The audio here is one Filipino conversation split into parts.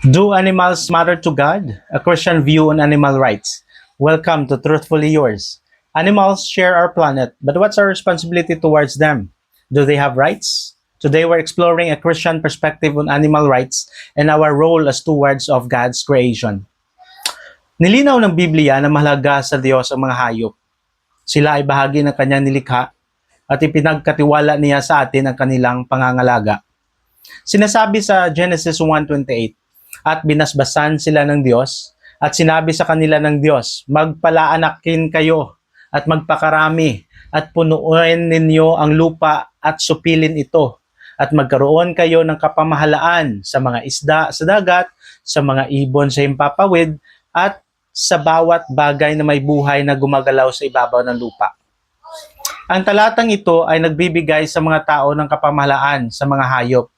Do animals matter to God? A Christian view on animal rights. Welcome to Truthfully Yours. Animals share our planet, but what's our responsibility towards them? Do they have rights? Today we're exploring a Christian perspective on animal rights and our role as stewards of God's creation. Nilinaw ng Biblia na mahalaga sa Diyos ang mga hayop. Sila ay bahagi ng kanyang nilikha at ipinagkatiwala niya sa atin ang kanilang pangangalaga. Sinasabi sa Genesis 1.28, at binasbasan sila ng Diyos. At sinabi sa kanila ng Diyos, magpalaanakin kayo at magpakarami at punuin ninyo ang lupa at supilin ito. At magkaroon kayo ng kapamahalaan sa mga isda sa dagat, sa mga ibon sa himpapawid at sa bawat bagay na may buhay na gumagalaw sa ibabaw ng lupa. Ang talatang ito ay nagbibigay sa mga tao ng kapamahalaan sa mga hayop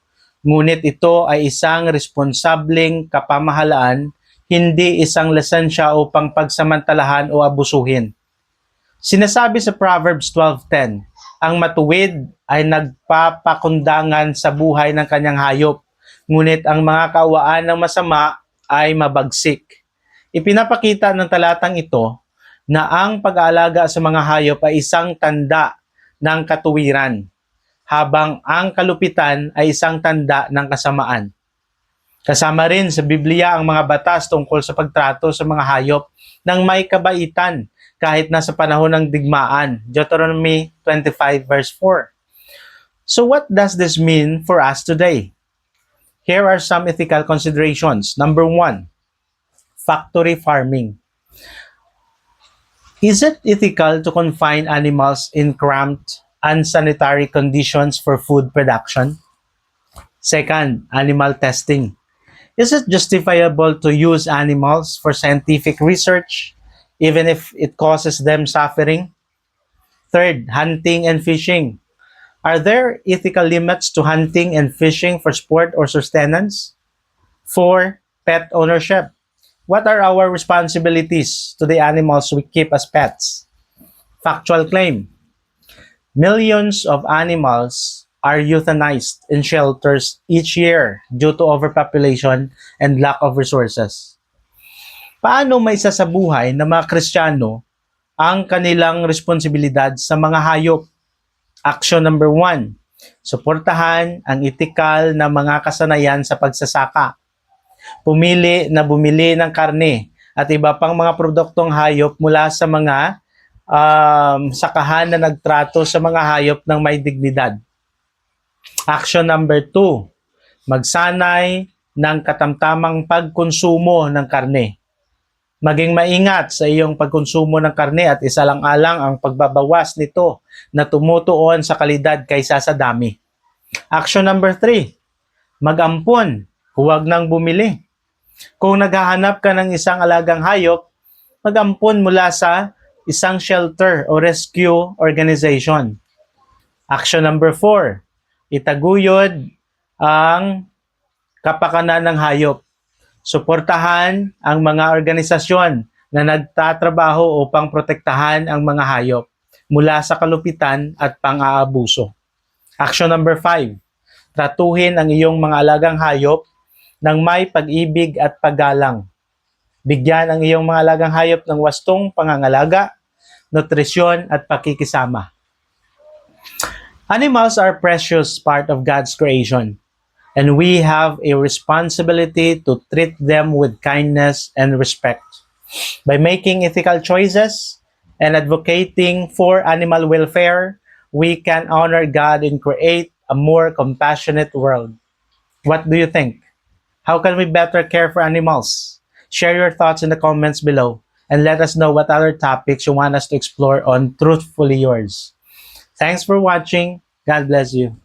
Ngunit ito ay isang responsableng kapamahalaan, hindi isang lisensya upang pagsamantalahan o abusuhin. Sinasabi sa Proverbs 12.10, ang matuwid ay nagpapakundangan sa buhay ng kanyang hayop, ngunit ang mga kaawaan ng masama ay mabagsik. Ipinapakita ng talatang ito na ang pag-aalaga sa mga hayop ay isang tanda ng katuwiran habang ang kalupitan ay isang tanda ng kasamaan. Kasama rin sa Biblia ang mga batas tungkol sa pagtrato sa mga hayop ng may kabaitan kahit nasa panahon ng digmaan. Deuteronomy 25 verse 4. So what does this mean for us today? Here are some ethical considerations. Number one, factory farming. Is it ethical to confine animals in cramped unsanitary conditions for food production? Second, animal testing. Is it justifiable to use animals for scientific research, even if it causes them suffering? Third, hunting and fishing. Are there ethical limits to hunting and fishing for sport or sustenance? Four, pet ownership. What are our responsibilities to the animals we keep as pets? Factual claim. Millions of animals are euthanized in shelters each year due to overpopulation and lack of resources. Paano may sasabuhay ng mga Kristiyano ang kanilang responsibilidad sa mga hayop? Action number one, suportahan ang etikal na mga kasanayan sa pagsasaka. Pumili na bumili ng karne at iba pang mga produktong hayop mula sa mga um, sakahan na nagtrato sa mga hayop ng may dignidad. Action number two, magsanay ng katamtamang pagkonsumo ng karne. Maging maingat sa iyong pagkonsumo ng karne at isalang-alang ang pagbabawas nito na tumutuon sa kalidad kaysa sa dami. Action number three, magampon, huwag nang bumili. Kung naghahanap ka ng isang alagang hayop, magampon mula sa isang shelter o rescue organization. Action number four, itaguyod ang kapakanan ng hayop. Suportahan ang mga organisasyon na nagtatrabaho upang protektahan ang mga hayop mula sa kalupitan at pang-aabuso. Action number five, tratuhin ang iyong mga alagang hayop ng may pag-ibig at paggalang Bigyan ang iyong mga alagang hayop ng wastong pangangalaga, nutrisyon at pakikisama. Animals are precious part of God's creation, and we have a responsibility to treat them with kindness and respect. By making ethical choices and advocating for animal welfare, we can honor God and create a more compassionate world. What do you think? How can we better care for animals? Share your thoughts in the comments below and let us know what other topics you want us to explore on Truthfully Yours. Thanks for watching. God bless you.